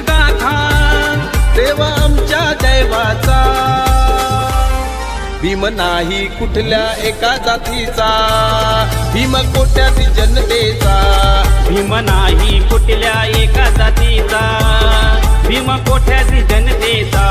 गाथा देव आमच्या दैवाचा. भीम नाही कुठल्या एका जातीचा. भीम कोट्यात जनतेचा भीम नाही कुठल्या एका जातीचा. भीम कोठ्यात जनतेचा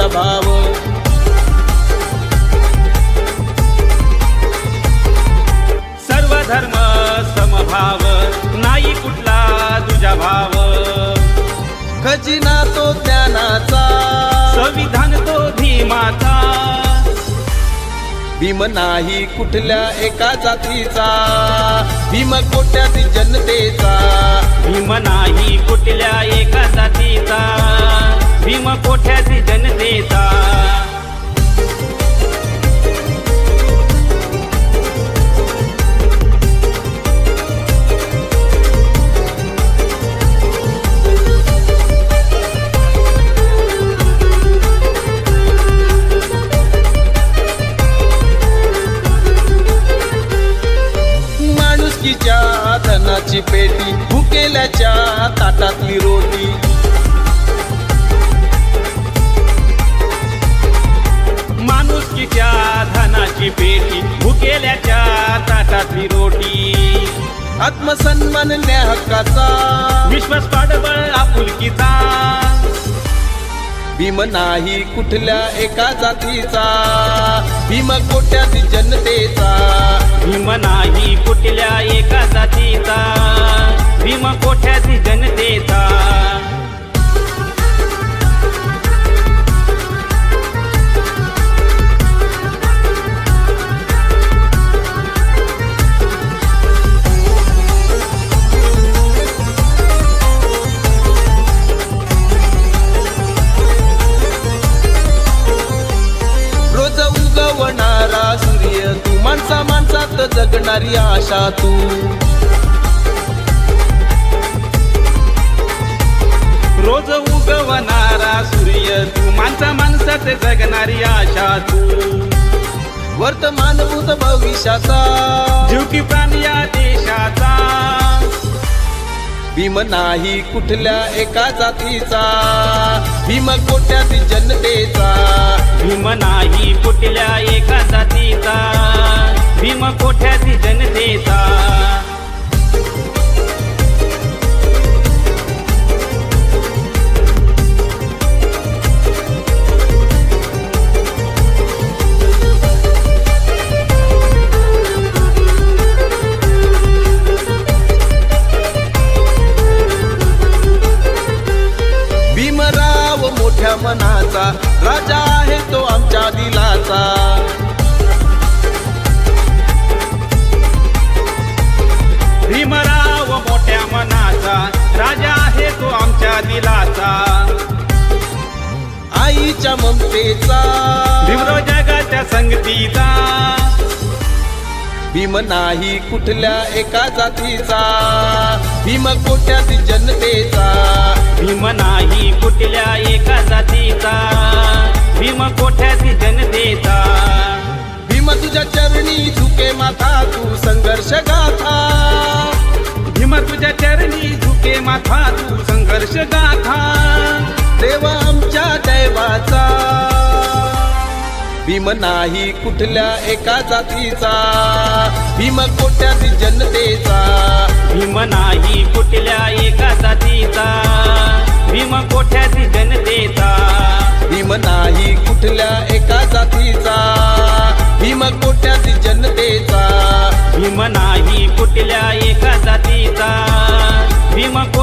तुझा भाव सर्व धर्म समभाव नाही कुठला तुझा भाव खजिना तो ज्ञानाचा संविधान तो धीमाचा भीम नाही कुठल्या एका जातीचा भीम कोट्यातील जनतेचा भीम नाही कुठल्या एका जातीचा भीम कोठ्याची जनतेचा माणुसकीच्या धनाची पेटी भुकेल्याच्या ताटातली रोटी. ताटातली रोटी. आत्मसन्मान न्याय हक्काचा. विश्वास पाठबळ आपुलकीचा. भीम नाही कुठल्या एका जातीचा. भीम कोट्यातील जनतेचा. भीम नाही कुठल्या एका जातीचा. भीम कोठ्याची जनतेचा. माणसा माणसात जगणारी आशा तू. रोज उगवणारा सूर्य तू माणसा माणसात जगणारी आशा तू. वर्तमान भूत भविष्याचा जीव की प्राण या देशाचा. भीम नाही कुठल्या एका जातीचा भीम कोट्यातील जनतेचा भीम नाही कुठल्या एका जातीचा. भीम कोठ्याची जनतेचा भीमराव मोठ्या मनाचा राजा आहे तो आमच्या दिलाचा. दिलाचा आईच्या ममतेचा. भीमराव जगाच्या संगतीचा. भीम नाही कुठल्या एका जातीचा. भीम कोट्यातील जनतेचा. भीम नाही कुठल्या एका जातीचा. भीम कोठ्याची जनतेचा. भीम तुझ्या चरणी झुके माथा तू संघर्ष गाथा. भीम तुझ्या चरणी झुके माथा तू संघर्ष गाथा. देव आमच्या दैवाचा. भीम नाही कुठल्या एका जातीचा. भीम कोट्यात जनतेचा. भीम नाही कुठल्या एका जातीचा. भीम कोठ्यात जनतेचा. भीम नाही कुठल्या एका जातीचा. भीम कोट्यात जनतेचा. भीम नाही कुठल्या एका जातीचा. bien manco